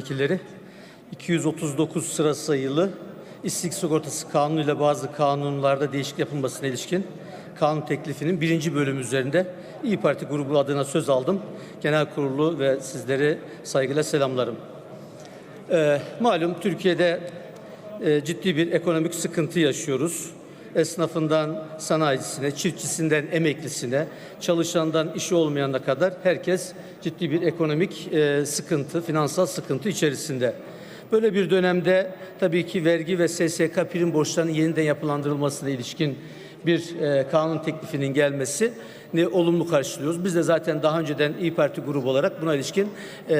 Vekilleri 239 sıra sayılı İşsizlik Sigortası Kanunu ile bazı kanunlarda değişiklik yapılmasına ilişkin kanun teklifinin birinci bölümü üzerinde İyi Parti grubu adına söz aldım. Genel kurulu ve sizleri saygıyla selamlarım. Ee, malum Türkiye'de e, ciddi bir ekonomik sıkıntı yaşıyoruz. Esnafından sanayicisine, çiftçisinden emeklisine, çalışandan işi olmayana kadar herkes ciddi bir ekonomik e, sıkıntı, finansal sıkıntı içerisinde. Böyle bir dönemde tabii ki vergi ve SSK prim borçlarının yeniden yapılandırılmasına ilişkin bir e, kanun teklifinin gelmesi ne olumlu karşılıyoruz. Biz de zaten daha önceden İyi Parti grubu olarak buna ilişkin e,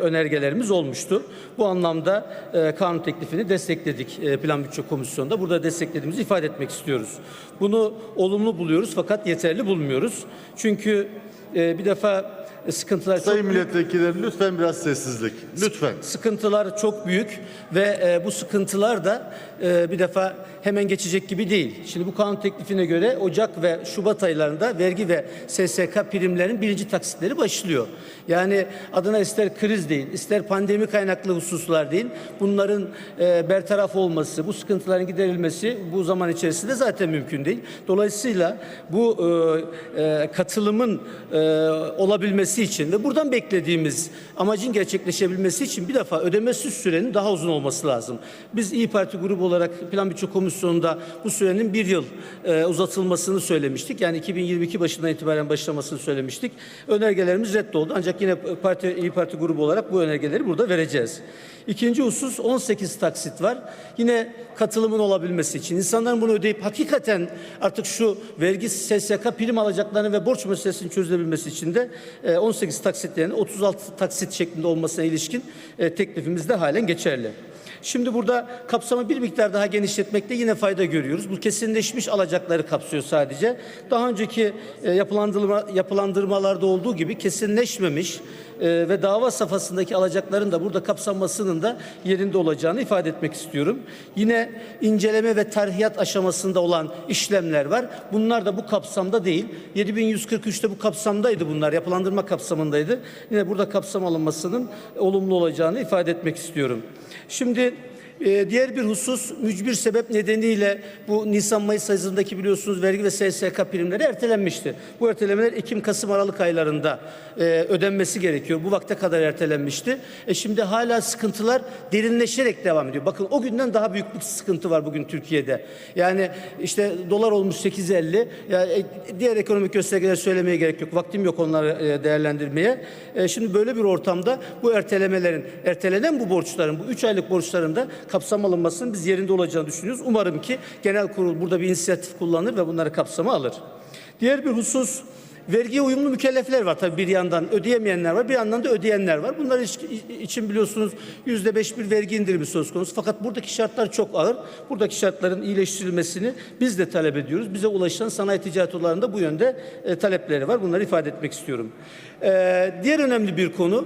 önergelerimiz olmuştu. Bu anlamda e, kanun teklifini destekledik Plan Bütçe Komisyonu'nda. Burada desteklediğimizi ifade etmek istiyoruz. Bunu olumlu buluyoruz fakat yeterli bulmuyoruz. Çünkü bir defa sıkıntılar çok Sayın büyük. milletvekilleri lütfen biraz sessizlik. Lütfen. Sıkıntılar çok büyük ve e, bu sıkıntılar da e, bir defa hemen geçecek gibi değil. Şimdi bu kanun teklifine göre Ocak ve Şubat aylarında vergi ve SSK primlerinin birinci taksitleri başlıyor. Yani adına ister kriz değil, ister pandemi kaynaklı hususlar değil. Bunların e, bertaraf olması, bu sıkıntıların giderilmesi bu zaman içerisinde zaten mümkün değil. Dolayısıyla bu e, e, katılımın e, olabilmesi için ve buradan beklediğimiz amacın gerçekleşebilmesi için bir defa ödemesiz sürenin daha uzun olması lazım. Biz İyi Parti grubu olarak Plan Bütçe Komisyonu'nda bu sürenin bir yıl e, uzatılmasını söylemiştik. Yani 2022 başından itibaren başlamasını söylemiştik. Önergelerimiz reddoldu. Ancak yine Parti İyi Parti grubu olarak bu önergeleri burada vereceğiz. İkinci husus 18 taksit var. Yine katılımın olabilmesi için insanların bunu ödeyip hakikaten artık şu vergi SSK prim alacaklarını ve borç meselesinin çözülebilmesi için de e, 18 taksitlerin 36 taksit şeklinde olmasına ilişkin e, teklifimiz de halen geçerli. Şimdi burada kapsamı bir miktar daha genişletmekte yine fayda görüyoruz. Bu kesinleşmiş alacakları kapsıyor sadece. Daha önceki e, yapılandırma, yapılandırmalarda olduğu gibi kesinleşmemiş e, ve dava safhasındaki alacakların da burada kapsanmasının da yerinde olacağını ifade etmek istiyorum. Yine inceleme ve tarihiyat aşamasında olan işlemler var. Bunlar da bu kapsamda değil. 7143'te bu kapsamdaydı bunlar. Yapılandırma kapsamındaydı. Yine burada kapsam alınmasının olumlu olacağını ifade etmek istiyorum. Şimdi e, diğer bir husus mücbir sebep nedeniyle bu Nisan-Mayıs ayındaki biliyorsunuz vergi ve SSK primleri ertelenmişti. Bu ertelemeler Ekim, Kasım, Aralık aylarında e, ödenmesi gerekiyor. Bu vakte kadar ertelenmişti. E şimdi hala sıkıntılar derinleşerek devam ediyor. Bakın o günden daha büyük bir sıkıntı var bugün Türkiye'de. Yani işte dolar olmuş 8.50. Ya, e, diğer ekonomik göstergeler söylemeye gerek yok. Vaktim yok onları e, değerlendirmeye. E, şimdi böyle bir ortamda bu ertelemelerin, ertelenen bu borçların, bu 3 aylık borçların da kapsam alınmasının biz yerinde olacağını düşünüyoruz. Umarım ki genel kurul burada bir inisiyatif kullanır ve bunları kapsama alır. Diğer bir husus vergiye uyumlu mükellefler var tabii bir yandan ödeyemeyenler var bir yandan da ödeyenler var. Bunlar iç- için biliyorsunuz yüzde beş bir vergi indirimi söz konusu. Fakat buradaki şartlar çok ağır. Buradaki şartların iyileştirilmesini biz de talep ediyoruz. Bize ulaşan sanayi ticaret odalarında bu yönde e, talepleri var. Bunları ifade etmek istiyorum. E, diğer önemli bir konu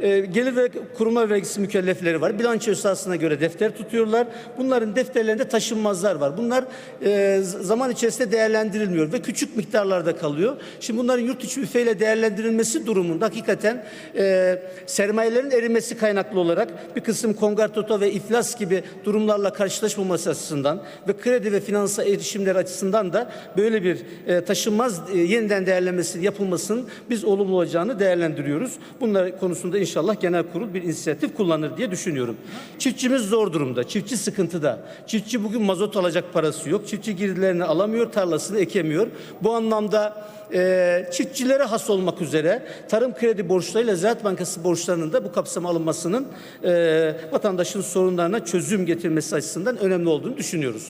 e, gelir ve kurumlar vergisi mükellefleri var. Bilanço esasına göre defter tutuyorlar. Bunların defterlerinde taşınmazlar var. Bunlar e, zaman içerisinde değerlendirilmiyor ve küçük miktarlarda kalıyor. Şimdi bunların yurt içi üfeyle değerlendirilmesi durumunda hakikaten e, sermayelerin erimesi kaynaklı olarak bir kısım kongartoto ve iflas gibi durumlarla karşılaşmaması açısından ve kredi ve finansa erişimler açısından da böyle bir e, taşınmaz e, yeniden değerlenmesi yapılmasının biz olumlu olacağını değerlendiriyoruz. Bunlar konusunda inşallah genel kurul bir inisiyatif kullanır diye düşünüyorum. Çiftçimiz zor durumda. Çiftçi sıkıntıda. Çiftçi bugün mazot alacak parası yok. Çiftçi girdilerini alamıyor, tarlasını ekemiyor. Bu anlamda e, çiftçilere has olmak üzere tarım kredi borçlarıyla Ziraat Bankası borçlarının da bu kapsama alınmasının e, vatandaşın sorunlarına çözüm getirmesi açısından önemli olduğunu düşünüyoruz.